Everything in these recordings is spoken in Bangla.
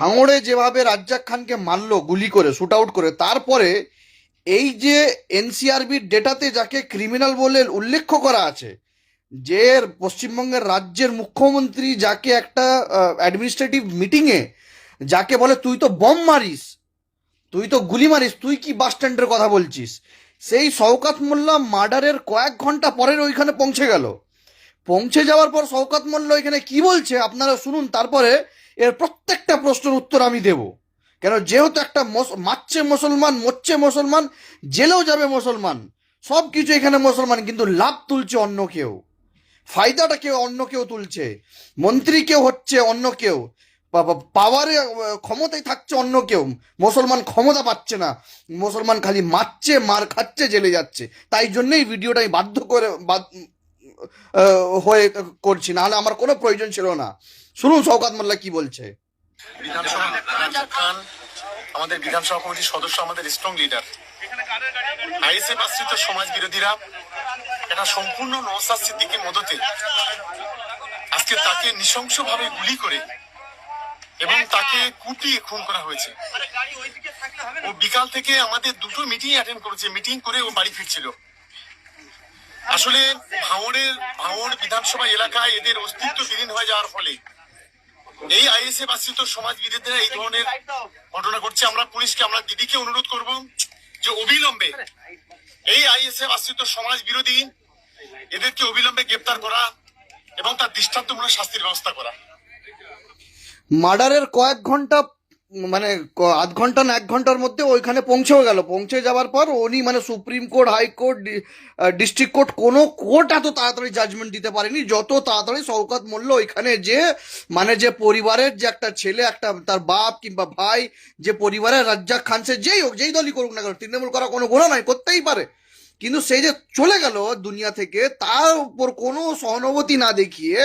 ভাঙড়ে যেভাবে রাজ্জাক খানকে মারলো, গুলি করে শুট আউট করে, তারপরে এই যে এনসিআরবির ডেটাতে যাকে ক্রিমিনাল বলে উল্লেখ করা আছে, যে পশ্চিমবঙ্গের রাজ্যের মুখ্যমন্ত্রী যাকে একটা অ্যাডমিনিস্ট্রেটিভ মিটিংয়ে যাকে বলে, তুই তো বম মারিস, তুই তো গুলি মারিস, তুই কি বাস স্ট্যান্ডের কথা বলছিস? সেই শওকাত মোল্লা মার্ডারের কয়েক ঘণ্টা পরের ওইখানে পৌঁছে গেল। পৌঁছে যাওয়ার পর শওকাত মোল্লা এখানে কি বলছে, আপনারা শুনুন, তারপরে এর প্রত্যেকটা প্রশ্নের উত্তর আমি দেব। কেন, যেহেতু একটা মারছে মুসলমান, মরছে মুসলমান, জেলেও যাবে মুসলমান সব কিছু এখানে মুসলমান, কিন্তু লাভ তুলছে অন্য কেউ। ফায়দাটা কেউ, অন্য কেউ তুলছে। মন্ত্রী কেউ হচ্ছে অন্য কেউ। পাওয়ারে ক্ষমতায় থাকছে অন্য কেউ। মুসলমান ক্ষমতা পাচ্ছে না। মুসলমান খালি মারছে, মার খাচ্ছে, জেলে যাচ্ছে। তাই জন্যই ভিডিওটা আমি বাধ্য করে হয়ে করছি, নাহলে আমার কোনো প্রয়োজন ছিল না। শুনুন শওকাত মোল্লা কি বলছে। আমাদের বিধানসভা কমিটির সদস্য, আমাদের স্ট্রং লিডার আইএসএফ আশ্রিত সমাজ বিরোধীরা এটা সম্পূর্ণ নওসাদ সিদ্দিকের মদতে আজকে তাকে নৃশংসভাবে গুলি করে এবং তাকে কুপিয়ে খুন করা হয়েছে। ও বিকাল থেকে আমাদের দুটো মিটিং অ্যাটেন্ড করেছে। মিটিং করে ও বাড়ি ফিরছিল। আসলে ভাঙড়ের, ভাঙড় বিধানসভা এলাকায় এদের অস্তিত্ব বিলীন হয়ে যাওয়ার ফলে এই আইএসএফ আশ্রিত সমাজ বিরোধীরা এই ধরনের ঘটনা ঘটছে। আমরা পুলিশকে, আমরা দিদিকে অনুরোধ করব যে অবিলম্বে এই আইএসএফ আশ্রিত সমাজ বিরোধী এদেরকে অবিলম্বে গ্রেপ্তার করা এবং তার দৃষ্টান্তমূলক শাস্তির ব্যবস্থা করা। মার্ডারের কয়েক ঘণ্টা মানে আধ ঘণ্টা না এক ঘণ্টার মধ্যে ওইখানে পৌঁছেও গেল। পৌঁছে যাওয়ার পর উনি মানে supreme court high court district court কোনো কোর্ট এত তাড়াতাড়ি জাজমেন্ট দিতে পারেনি। যত তাড়াতাড়ি শওকাত মোল্লা ওইখানে যে মানে যে পরিবারের যে একটা ছেলে, একটা তার বাপ কিংবা ভাই, যে পরিবারের রাজ্জাক খান, সে যেই হোক, যেই দলই করুক না কেন, তৃণমূল করা কোনো গুণা নয়, করতেই পারে। কিন্তু সেই যে চলে গেল দুনিয়া থেকে, তার উপর কোনো সহানুভূতি না দেখিয়ে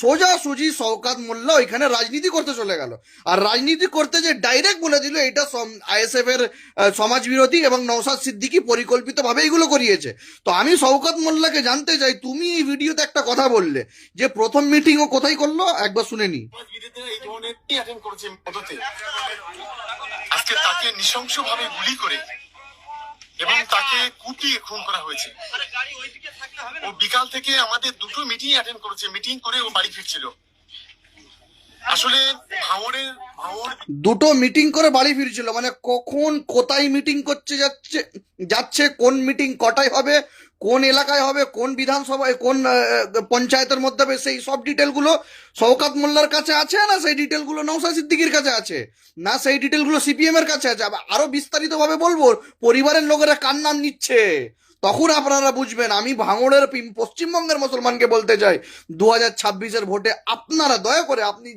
সোজাসুজি শওকাত মোল্লা ওইখানে রাজনীতি করতে চলে গেল। আর রাজনীতি করতে যে ডাইরেক্ট বলে দিল, এটা আইএসএফ এর সমাজ বিরোধী এবং নওসাদ সিদ্দিকি পরিকল্পিতভাবে এগুলো করিয়েছে। তো আমি শওকাত মোল্লাকে জানতে চাই, তুমি এই ভিডিওতে একটা কথা বললে যে প্রথম মিটিং ও কোথায় করল? একবার শুনে নি। আজকে তাকে নৃশংসভাবে গুলি করে এবং তাকে কুপিয়ে খুন করা হয়েছে। ও বিকাল থেকে আমাদের দুটো মিটিং অ্যাটেন্ড করেছে। মিটিং করে ও বাড়ি ফিরছিল। আসলে ভাঙড়ের ভাঙড় দুটো মিটিং করে বাড়ি ফিরছিল। মানে কখন কোথায় মিটিং করছে যাচ্ছে যাচ্ছে, কোন মিটিং কটায় হবে কোন এলাকায় হবে, কোন বিধানসভায়, কোন পঞ্চায়েতের মধ্যে হবে, সেই সব ডিটেলগুলো শওকাত মোল্লার কাছে আছে না সেই ডিটেলগুলো নৌসা সিদ্দিকির কাছে আছে? না সেই ডিটেলগুলো সিপিএম এর কাছে আছে? আরও বিস্তারিতভাবে বলব, পরিবারের লোকেরা কার নাম নিচ্ছে? তখন আপনারা বুঝবেন, আমি ভাঙড়ের পশ্চিমবঙ্গের মুসলমানকে বলতে চাই, দু হাজার ছাব্বিশের ভোটে আপনারা দয়া করে আপনি